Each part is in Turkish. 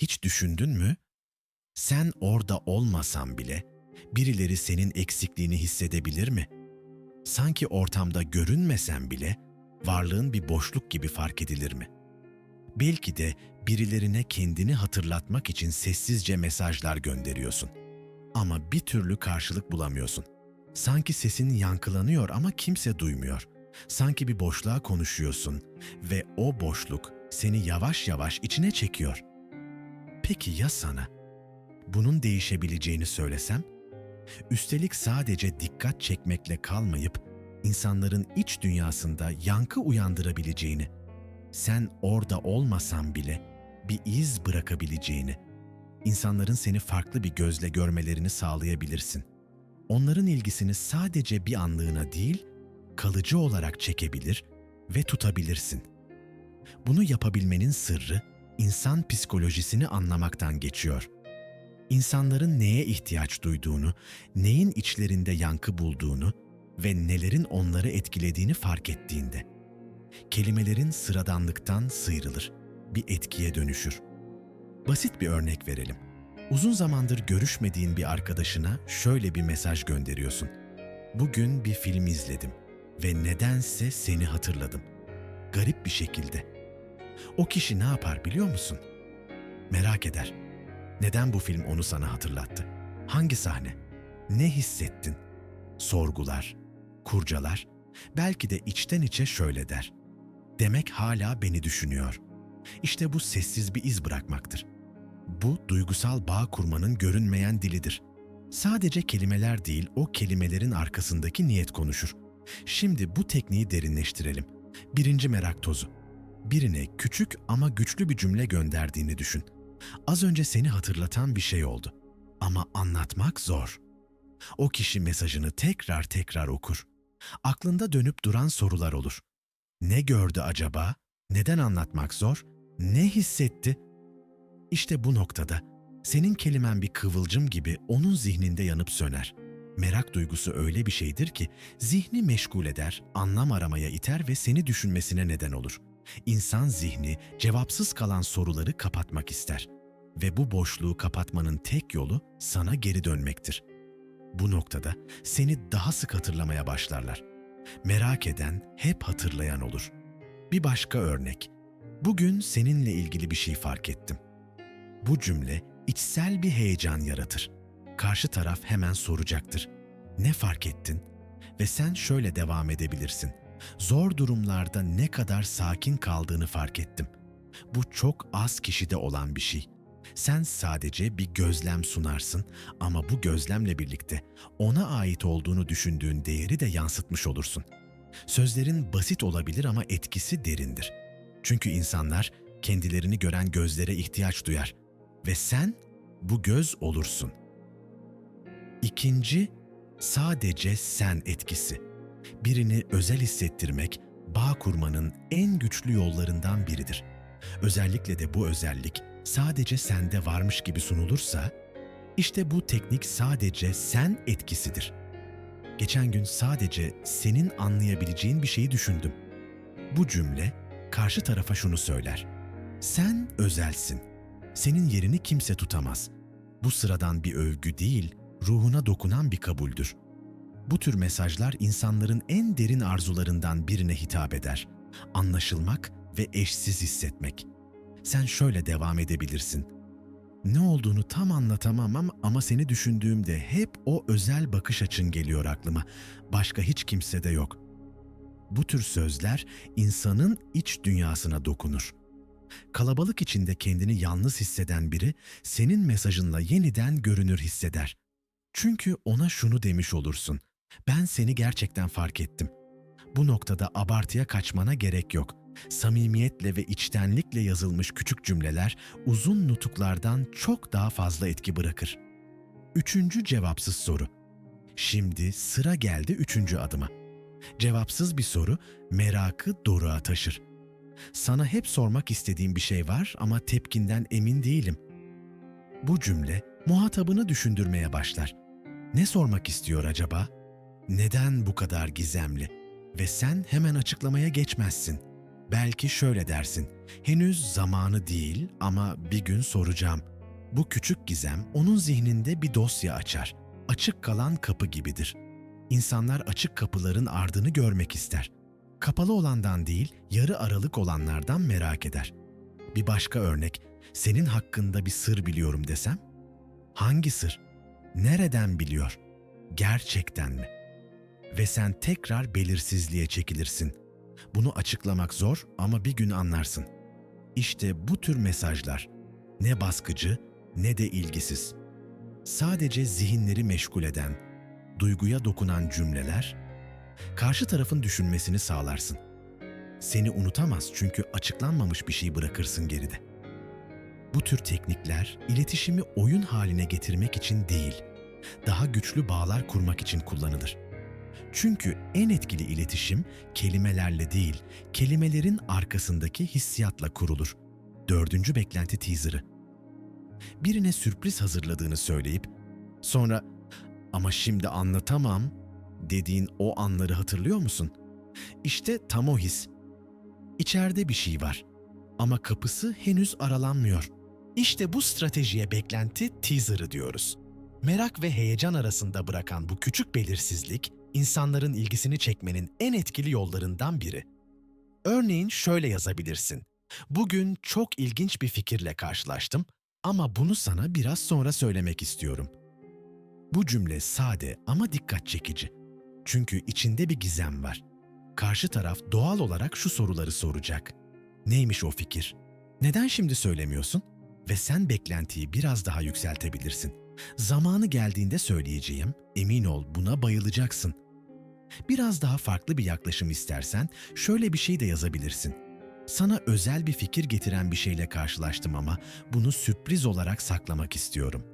Hiç düşündün mü? Sen orada olmasan bile birileri senin eksikliğini hissedebilir mi? Sanki ortamda görünmesen bile varlığın bir boşluk gibi fark edilir mi? Belki de birilerine kendini hatırlatmak için sessizce mesajlar gönderiyorsun. Ama bir türlü karşılık bulamıyorsun. Sanki sesin yankılanıyor ama kimse duymuyor. Sanki bir boşluğa konuşuyorsun ve o boşluk seni yavaş yavaş içine çekiyor. Peki ya sana? Bunun değişebileceğini söylesem? Üstelik sadece dikkat çekmekle kalmayıp insanların iç dünyasında yankı uyandırabileceğini, sen orada olmasan bile bir iz bırakabileceğini, insanların seni farklı bir gözle görmelerini sağlayabilirsin. Onların ilgisini sadece bir anlığına değil, kalıcı olarak çekebilir ve tutabilirsin. Bunu yapabilmenin sırrı insan psikolojisini anlamaktan geçiyor. İnsanların neye ihtiyaç duyduğunu, neyin içlerinde yankı bulduğunu ve nelerin onları etkilediğini fark ettiğinde kelimelerin sıradanlıktan sıyrılır, bir etkiye dönüşür. Basit bir örnek verelim. Uzun zamandır görüşmediğin bir arkadaşına şöyle bir mesaj gönderiyorsun. Bugün bir film izledim ve nedense seni hatırladım. Garip bir şekilde. O kişi ne yapar biliyor musun? Merak eder. Neden bu film onu sana hatırlattı? Hangi sahne? Ne hissettin? Sorgular, kurcalar, belki de içten içe şöyle der. Demek hala beni düşünüyor. İşte bu sessiz bir iz bırakmaktır. Bu duygusal bağ kurmanın görünmeyen dilidir. Sadece kelimeler değil, o kelimelerin arkasındaki niyet konuşur. Şimdi bu tekniği derinleştirelim. Birinci merak tozu. Birine küçük ama güçlü bir cümle gönderdiğini düşün. Az önce seni hatırlatan bir şey oldu. Ama anlatmak zor. O kişi mesajını tekrar tekrar okur. Aklında dönüp duran sorular olur. Ne gördü acaba? Neden anlatmak zor? Ne hissetti? İşte bu noktada senin kelimen bir kıvılcım gibi onun zihninde yanıp söner. Merak duygusu öyle bir şeydir ki zihni meşgul eder, anlam aramaya iter ve seni düşünmesine neden olur. İnsan zihni cevapsız kalan soruları kapatmak ister ve bu boşluğu kapatmanın tek yolu sana geri dönmektir. Bu noktada seni daha sık hatırlamaya başlarlar. Merak eden hep hatırlayan olur. Bir başka örnek. Bugün seninle ilgili bir şey fark ettim. Bu cümle içsel bir heyecan yaratır. Karşı taraf hemen soracaktır. Ne fark ettin? Ve sen şöyle devam edebilirsin. Zor durumlarda ne kadar sakin kaldığını fark ettim. Bu çok az kişide olan bir şey. Sen sadece bir gözlem sunarsın ama bu gözlemle birlikte ona ait olduğunu düşündüğün değeri de yansıtmış olursun. Sözlerin basit olabilir ama etkisi derindir. Çünkü insanlar kendilerini gören gözlere ihtiyaç duyar ve sen bu göz olursun. İkinci, sadece sen etkisi. Birini özel hissettirmek, bağ kurmanın en güçlü yollarından biridir. Özellikle de bu özellik sadece sende varmış gibi sunulursa, işte bu teknik sadece sen etkisidir. Geçen gün sadece senin anlayabileceğin bir şeyi düşündüm. Bu cümle karşı tarafa şunu söyler. Sen özelsin. Senin yerini kimse tutamaz. Bu sıradan bir övgü değil, ruhuna dokunan bir kabuldür. Bu tür mesajlar insanların en derin arzularından birine hitap eder. Anlaşılmak ve eşsiz hissetmek. Sen şöyle devam edebilirsin. Ne olduğunu tam anlatamam ama, seni düşündüğümde hep o özel bakış açın geliyor aklıma. Başka hiç kimse de yok. Bu tür sözler insanın iç dünyasına dokunur. Kalabalık içinde kendini yalnız hisseden biri senin mesajınla yeniden görünür hisseder. Çünkü ona şunu demiş olursun. Ben seni gerçekten fark ettim. Bu noktada abartıya kaçmana gerek yok. Samimiyetle ve içtenlikle yazılmış küçük cümleler uzun nutuklardan çok daha fazla etki bırakır. Üçüncü cevapsız soru. Şimdi sıra geldi üçüncü adıma. Cevapsız bir soru merakı doruğa taşır. Sana hep sormak istediğim bir şey var ama tepkinden emin değilim. Bu cümle muhatabını düşündürmeye başlar. Ne sormak istiyor acaba? Neden bu kadar gizemli? Ve sen hemen açıklamaya geçmezsin. Belki şöyle dersin. Henüz zamanı değil ama bir gün soracağım. Bu küçük gizem onun zihninde bir dosya açar. Açık kalan kapı gibidir. İnsanlar açık kapıların ardını görmek ister. Kapalı olandan değil, yarı aralık olanlardan merak eder. Bir başka örnek, senin hakkında bir sır biliyorum desem? Hangi sır? Nereden biliyor? Gerçekten mi? Ve sen tekrar belirsizliğe çekilirsin. Bunu açıklamak zor ama bir gün anlarsın. İşte bu tür mesajlar ne baskıcı ne de ilgisiz. Sadece zihinleri meşgul eden, duyguya dokunan cümleler, karşı tarafın düşünmesini sağlarsın. Seni unutamaz çünkü açıklanmamış bir şey bırakırsın geride. Bu tür teknikler iletişimi oyun haline getirmek için değil, daha güçlü bağlar kurmak için kullanılır. Çünkü en etkili iletişim kelimelerle değil, kelimelerin arkasındaki hissiyatla kurulur. Dördüncü beklenti teaserı. Birine sürpriz hazırladığını söyleyip sonra ama şimdi anlatamam dediğin o anları hatırlıyor musun? İşte tam o his. İçeride bir şey var ama kapısı henüz aralanmıyor. İşte bu stratejiye beklenti teaserı diyoruz. Merak ve heyecan arasında bırakan bu küçük belirsizlik, insanların ilgisini çekmenin en etkili yollarından biri. Örneğin şöyle yazabilirsin. Bugün çok ilginç bir fikirle karşılaştım ama bunu sana biraz sonra söylemek istiyorum. Bu cümle sade ama dikkat çekici. Çünkü içinde bir gizem var. Karşı taraf doğal olarak şu soruları soracak. Neymiş o fikir? Neden şimdi söylemiyorsun? Ve sen beklentiyi biraz daha yükseltebilirsin. Zamanı geldiğinde söyleyeceğim, emin ol buna bayılacaksın. Biraz daha farklı bir yaklaşım istersen şöyle bir şey de yazabilirsin. Sana özel bir fikir getiren bir şeyle karşılaştım ama bunu sürpriz olarak saklamak istiyorum.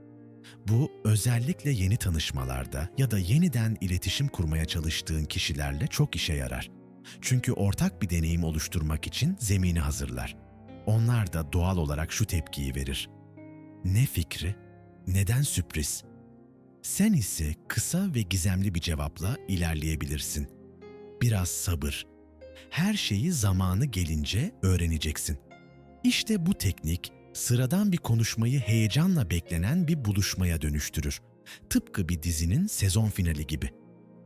Bu özellikle yeni tanışmalarda ya da yeniden iletişim kurmaya çalıştığın kişilerle çok işe yarar. Çünkü ortak bir deneyim oluşturmak için zemini hazırlar. Onlar da doğal olarak şu tepkiyi verir. Ne fikri? Neden sürpriz? Sen ise kısa ve gizemli bir cevapla ilerleyebilirsin. Biraz sabır. Her şeyi zamanı gelince öğreneceksin. İşte bu teknik sıradan bir konuşmayı heyecanla beklenen bir buluşmaya dönüştürür. Tıpkı bir dizinin sezon finali gibi.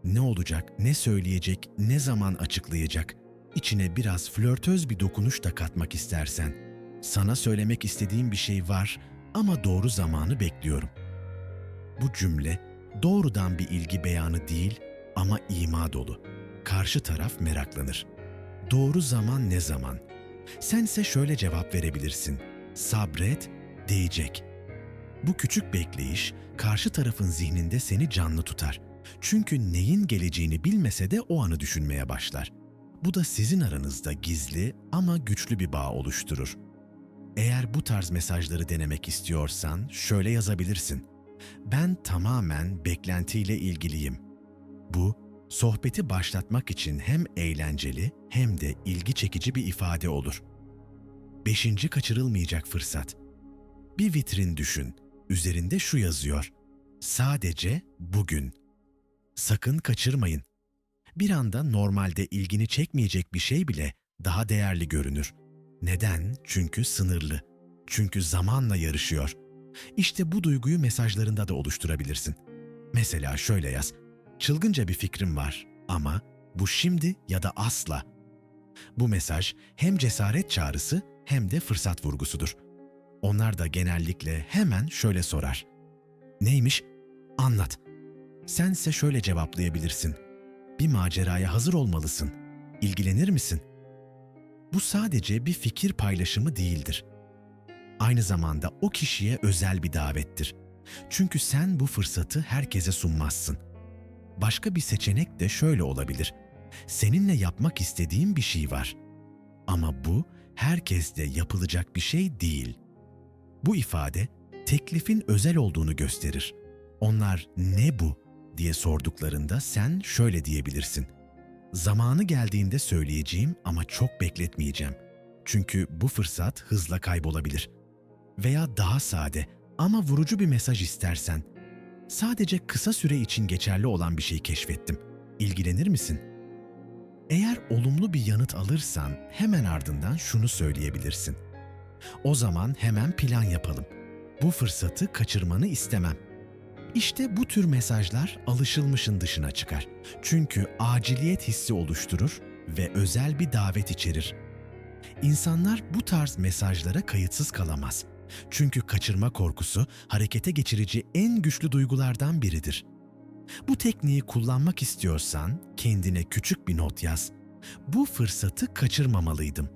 Ne olacak, ne söyleyecek, ne zaman açıklayacak? İçine biraz flörtöz bir dokunuş da katmak istersen. Sana söylemek istediğim bir şey var ama doğru zamanı bekliyorum. Bu cümle doğrudan bir ilgi beyanı değil ama ima dolu. Karşı taraf meraklanır. Doğru zaman ne zaman? Sense şöyle cevap verebilirsin. Sabret, değecek. Bu küçük bekleyiş karşı tarafın zihninde seni canlı tutar. Çünkü neyin geleceğini bilmese de o anı düşünmeye başlar. Bu da sizin aranızda gizli ama güçlü bir bağ oluşturur. Eğer bu tarz mesajları denemek istiyorsan şöyle yazabilirsin. Ben tamamen beklentiyle ilgiliyim. Bu, sohbeti başlatmak için hem eğlenceli hem de ilgi çekici bir ifade olur. Beşinci kaçırılmayacak fırsat. Bir vitrin düşün. Üzerinde şu yazıyor. Sadece bugün. Sakın kaçırmayın. Bir anda normalde ilgini çekmeyecek bir şey bile daha değerli görünür. Neden? Çünkü sınırlı. Çünkü zamanla yarışıyor. İşte bu duyguyu mesajlarında da oluşturabilirsin. Mesela şöyle yaz. Çılgınca bir fikrim var ama bu şimdi ya da asla. Bu mesaj hem cesaret çağrısı hem de fırsat vurgusudur. Onlar da genellikle hemen şöyle sorar. Neymiş? Anlat. Sense şöyle cevaplayabilirsin. Bir maceraya hazır olmalısın. İlgilenir misin? Bu sadece bir fikir paylaşımı değildir. Aynı zamanda o kişiye özel bir davettir. Çünkü sen bu fırsatı herkese sunmazsın. Başka bir seçenek de şöyle olabilir. Seninle yapmak istediğim bir şey var. Ama bu herkeste yapılacak bir şey değil. Bu ifade teklifin özel olduğunu gösterir. Onlar ne bu diye sorduklarında sen şöyle diyebilirsin. Zamanı geldiğinde söyleyeceğim ama çok bekletmeyeceğim. Çünkü bu fırsat hızla kaybolabilir. Veya daha sade ama vurucu bir mesaj istersen, sadece kısa süre için geçerli olan bir şey keşfettim. İlgilenir misin? Eğer olumlu bir yanıt alırsan hemen ardından şunu söyleyebilirsin. O zaman hemen plan yapalım. Bu fırsatı kaçırmanı istemem. İşte bu tür mesajlar alışılmışın dışına çıkar. Çünkü aciliyet hissi oluşturur ve özel bir davet içerir. İnsanlar bu tarz mesajlara kayıtsız kalamaz. Çünkü kaçırma korkusu harekete geçirici en güçlü duygulardan biridir. Bu tekniği kullanmak istiyorsan kendine küçük bir not yaz. Bu fırsatı kaçırmamalıydım.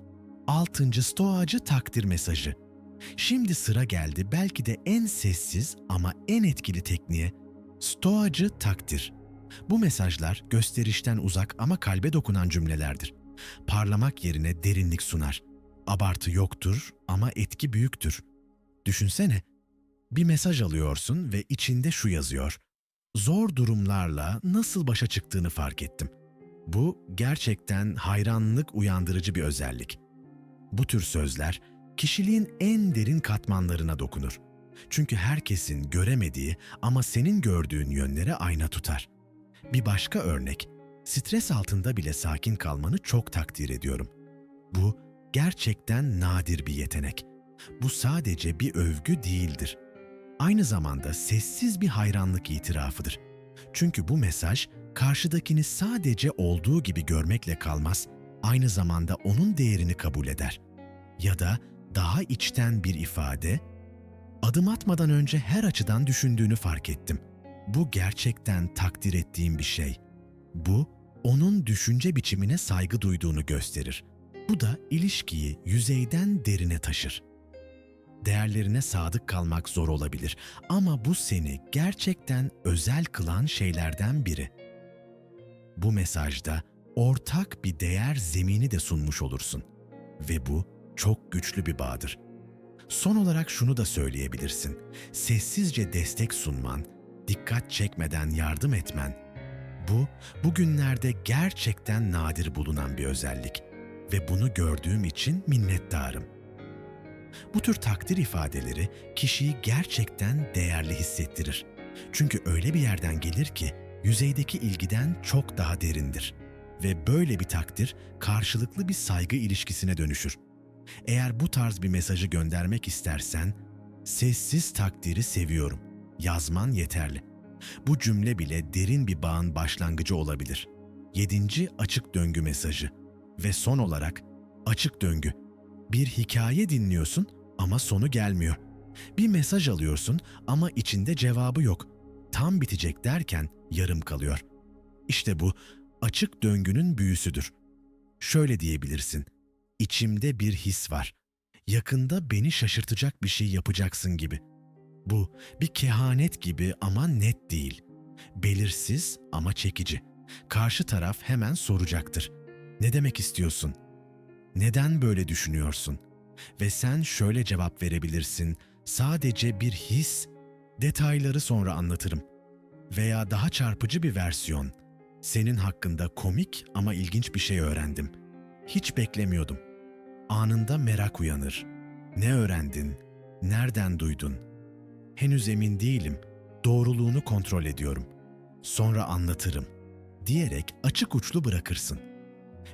6. Stoacı takdir mesajı. Şimdi sıra geldi belki de en sessiz ama en etkili tekniğe. Stoacı takdir. Bu mesajlar gösterişten uzak ama kalbe dokunan cümlelerdir. Parlamak yerine derinlik sunar. Abartı yoktur ama etki büyüktür. Düşünsene, bir mesaj alıyorsun ve içinde şu yazıyor. Zor durumlarla nasıl başa çıktığını fark ettim. Bu gerçekten hayranlık uyandırıcı bir özellik. Bu tür sözler kişiliğin en derin katmanlarına dokunur. Çünkü herkesin göremediği ama senin gördüğün yönlere ayna tutar. Bir başka örnek, stres altında bile sakin kalmanı çok takdir ediyorum. Bu gerçekten nadir bir yetenek. Bu sadece bir övgü değildir. Aynı zamanda sessiz bir hayranlık itirafıdır. Çünkü bu mesaj karşıdakini sadece olduğu gibi görmekle kalmaz, aynı zamanda onun değerini kabul eder. Ya da daha içten bir ifade, adım atmadan önce her açıdan düşündüğünü fark ettim. Bu gerçekten takdir ettiğim bir şey. Bu, onun düşünce biçimine saygı duyduğunu gösterir. Bu da ilişkiyi yüzeyden derine taşır. Değerlerine sadık kalmak zor olabilir ama bu seni gerçekten özel kılan şeylerden biri. Bu mesajda ortak bir değer zemini de sunmuş olursun ve bu çok güçlü bir bağdır. Son olarak şunu da söyleyebilirsin. Sessizce destek sunman, dikkat çekmeden yardım etmen. Bu bugünlerde gerçekten nadir bulunan bir özellik ve bunu gördüğüm için minnettarım. Bu tür takdir ifadeleri kişiyi gerçekten değerli hissettirir. Çünkü öyle bir yerden gelir ki yüzeydeki ilgiden çok daha derindir ve böyle bir takdir karşılıklı bir saygı ilişkisine dönüşür. Eğer bu tarz bir mesajı göndermek istersen, sessiz takdiri seviyorum. Yazman yeterli. Bu cümle bile derin bir bağın başlangıcı olabilir. Yedinci açık döngü mesajı. Ve son olarak açık döngü. Bir hikaye dinliyorsun ama sonu gelmiyor. Bir mesaj alıyorsun ama içinde cevabı yok. Tam bitecek derken yarım kalıyor. İşte bu açık döngünün büyüsüdür. Şöyle diyebilirsin. İçimde bir his var. Yakında beni şaşırtacak bir şey yapacaksın gibi. Bu bir kehanet gibi ama net değil. Belirsiz ama çekici. Karşı taraf hemen soracaktır. Ne demek istiyorsun? Neden böyle düşünüyorsun? Ve sen şöyle cevap verebilirsin. Sadece bir his, detayları sonra anlatırım. Veya daha çarpıcı bir versiyon. Senin hakkında komik ama ilginç bir şey öğrendim. Hiç beklemiyordum. Anında merak uyanır. Ne öğrendin? Nereden duydun? Henüz emin değilim. Doğruluğunu kontrol ediyorum. Sonra anlatırım diyerek açık uçlu bırakırsın.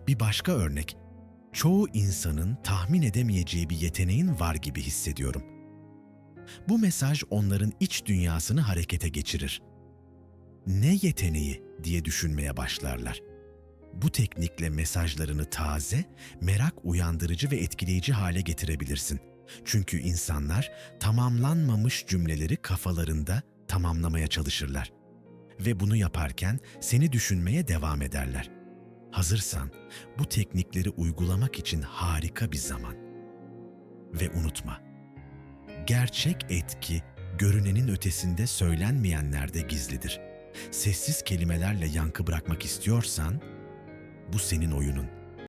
Bir başka örnek, çoğu insanın tahmin edemeyeceği bir yeteneğin var gibi hissediyorum. Bu mesaj onların iç dünyasını harekete geçirir. Ne yeteneği diye düşünmeye başlarlar. Bu teknikle mesajlarını taze, merak uyandırıcı ve etkileyici hale getirebilirsin. Çünkü insanlar tamamlanmamış cümleleri kafalarında tamamlamaya çalışırlar ve bunu yaparken seni düşünmeye devam ederler. Hazırsan bu teknikleri uygulamak için harika bir zaman. Ve unutma, gerçek etki görünenin ötesinde söylenmeyenlerde gizlidir. Sessiz kelimelerle yankı bırakmak istiyorsan bu senin oyunun.